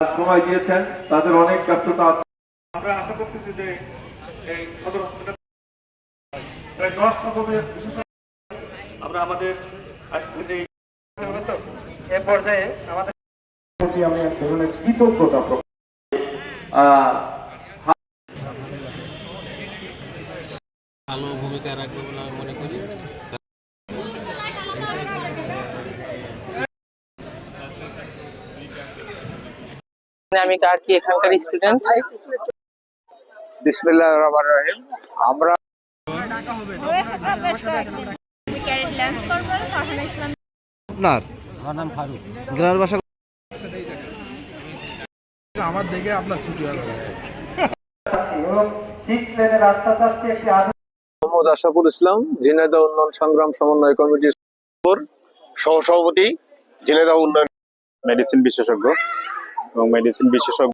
সময় দিয়েছেন তাদের অনেক ব্যস্ততা আছে। আমরা আশা করতেছি যে এই সদর হসপিটাল প্রায় দশ রকমের বিশেষজ্ঞ আমরা আমাদের এ পর্যায়ে আমাদের প্রতি আমি এক ধরনের কৃতজ্ঞতা আহ, ভালো ভূমিকা রাখবে বলে আমি মনে করি। আমি কাকি এখানকার স্টুডেন্ট বিসমিল্লাহ রহমান রহিম। আমরা আমি ক্যারেট ল্যান্স কর্পোরাল ইসলাম আপনার গ্রামের বাসা আমার দেখে আপনার ছুটি হলো মোহাম্মদ আশরাফুল ইসলাম ঝিনাইদহ উন্নয়ন সংগ্রাম সমন্বয় কমিটির সহসভাপতি ঝিনাইদহ উন্নয়ন মেডিসিন বিশেষজ্ঞ। এবং মেডিসিন বিশেষজ্ঞ